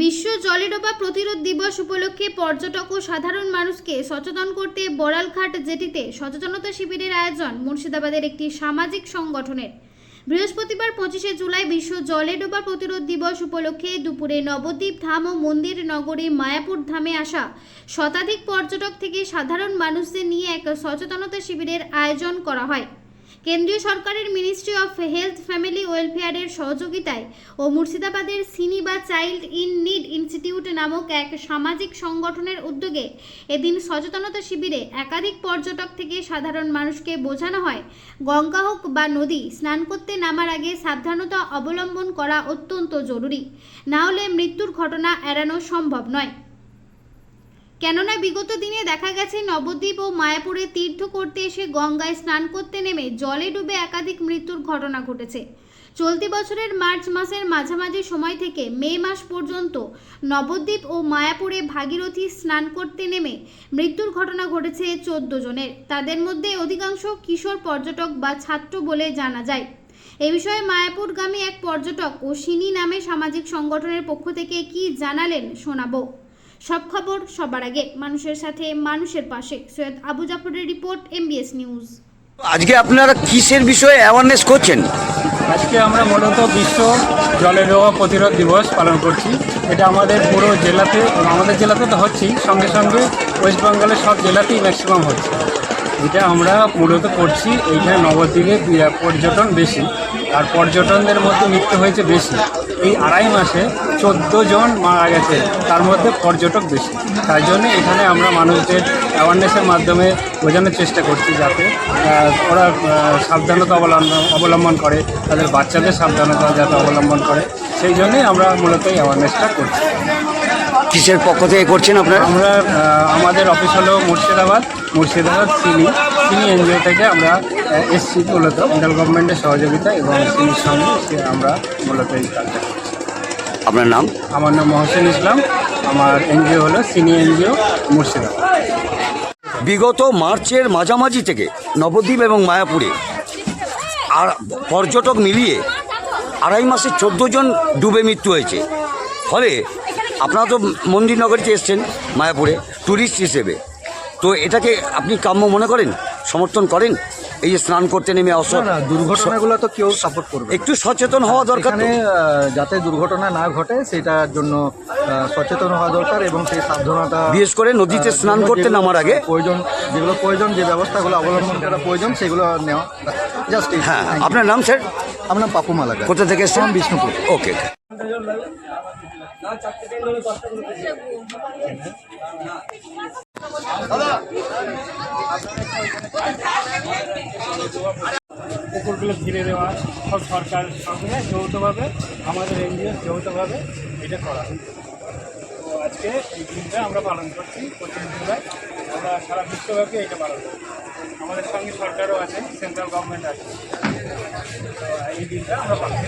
বিশ্ব জলেডোবা প্রতিরোধ দিবস উপলক্ষে পর্যটক ও সাধারণ মানুষকে সচেতন করতে বড়ালঘাট জেটিতে সচেতনতা শিবিরের আয়োজন মুর্শিদাবাদের একটি সামাজিক সংগঠনের। বৃহস্পতিবার পঁচিশে জুলাই বিশ্ব জলেডোবা প্রতিরোধ দিবস উপলক্ষে দুপুরে নবদ্বীপ ধাম ও মন্দির নগরী মায়াপুর ধামে আসা শতাধিক পর্যটক থেকে সাধারণ মানুষদের নিয়ে এক সচেতনতা শিবিরের আয়োজন করা হয়। কেন্দ্রীয় সরকারের মিনিস্ট্রি অফ হেলথ ফ্যামিলি ওয়েলফেয়ারের সহযোগিতায় ও মুর্শিদাবাদের সিনি বা চাইল্ড ইন নিড ইনস্টিটিউট নামক এক সামাজিক সংগঠনের উদ্যোগে এদিন সচেতনতা শিবিরে একাধিক পর্যটক থেকে সাধারণ মানুষকে বোঝানো হয়। গঙ্গা হোক বা নদী, স্নান করতে নামার আগে সাবধানতা অবলম্বন করা অত্যন্ত জরুরি। না হলে মৃত্যুর ঘটনা এড়ানো সম্ভব নয়। কেননা বিগত দিনে দেখা গেছে নবদ্বীপ ও মায়াপুরে তীর্থ করতে এসে গঙ্গায় স্নান করতে নেমে জলে ডুবে একাধিক মৃত্যুর ঘটনা ঘটেছে। চলতি বছরের মার্চ মাসের মাঝামাঝি সময় থেকে মে মাস পর্যন্ত নবদ্বীপ ও মায়াপুরে ভাগীরথী স্নান করতে নেমে মৃত্যুর ঘটনা ঘটেছে চোদ্দ জনের। তাদের মধ্যে অধিকাংশ কিশোর পর্যটক বা ছাত্র বলে জানা যায়। এ বিষয়ে মায়াপুরগামী এক পর্যটক ও সিনি নামে সামাজিক সংগঠনের পক্ষ থেকে কি জানালেন শোনাবো। সব খবর সবার আগে। মানুষের সাথে মানুষের পাশে। সৈয়দ আবু জাফরের রিপোর্ট এমবিএস নিউজ আজকে আপনারা কিসের বিষয়ে অ্যাওয়ারনেস করছেন? আজকে আমরা মূলত বিশ্ব জলের রোগ প্রতিরোধ দিবস পালন করছি। এটা আমাদের পুরো জেলাতে আমাদের জেলাতে তো হচ্ছেই। সঙ্গে সঙ্গে ওয়েস্ট বেঙ্গলের সব জেলাতেই ম্যাক্সিমাম হচ্ছে। এটা আমরা মূলত করছি, এইখানে নবদ্বীপে পর্যটন বেশি, আর পর্যটনদের মধ্যে মৃত্যু হয়েছে বেশি। এই আড়াই মাসে চোদ্দ জন মারা গেছে, তার মধ্যে পর্যটক বেশি। তাই জন্য এখানে আমরা মানুষদের অ্যাওয়ারনেসের মাধ্যমে বোঝানোর চেষ্টা করছি যাতে ওরা সাবধানতা অবলম্বন অবলম্বন করে, তাদের বাচ্চাদের সাবধানতা যাতে অবলম্বন করে। সেই জন্যই আমরা মূলত এই অ্যাওয়ারনেসটা করছি। কিসের পক্ষ থেকে করছেন আপনারা? আমরা আমাদের অফিস হলো মুর্শিদাবাদ মুর্শিদাবাদ সিনি সিনি এনজিও থেকে আমরা এসছি মূলত। সেন্ট্রাল গভর্নমেন্টের সহযোগিতা এবং সিনির সঙ্গে আমরা মূলত এই কাজটা আপনার নাম? আমার নাম মহসেন ইসলাম। আমার এনজিও হলো সিনি এনজিও মুর্শিদাবাদ। বিগত মার্চের মাঝামাঝি থেকে নবদ্বীপ এবং মায়াপুরে আর পর্যটক মিলিয়ে আড়াই মাসে চোদ্দ জন ডুবে মৃত্যু হয়েছে। ফলে আপনারা তো মন্দির নগরীতে এসছেন মায়াপুরে ট্যুরিস্ট হিসেবে। তো এটাকে আপনি কাম্য মনে করেন? সমর্থন করেন? এই যে স্নান করতে নেমে অসর দুর্ঘটনাগুলো তো কেউ সাপোর্ট করবে একটু সচেতন হওয়া দরকার যাতে দুর্ঘটনা না ঘটে সেটার জন্য সচেতন হওয়া দরকার এবং সেই সাবধানতা বিশেষ করে নদীতে স্নান করতে নামার আগে। প্রয়োজন যেগুলো প্রয়োজন যে ব্যবস্থাগুলো অবলম্বন করা প্রয়োজন সেগুলো নেওয়া। জাস্ট হ্যাঁ আপনার নাম স্যার আমার নাম পাপু মালাকা কোথা থেকে এসছেন? বিষ্ণুপুর। ওকে পুকুরগুলো ঘিরে দেওয়া সব সরকার সঙ্গে যৌথভাবে, আমাদের এনজিও যৌথভাবে এটা করা তো আজকে এই দিনটা আমরা পালন করছি পঁচিশ জুলাই আমরা সারা বিশ্বব্যাপী এটা পালন করছি। আমাদের সঙ্গে সরকারও আছে সেন্ট্রাল গভর্নমেন্ট আছে। এই দিনটা আমরা পালন।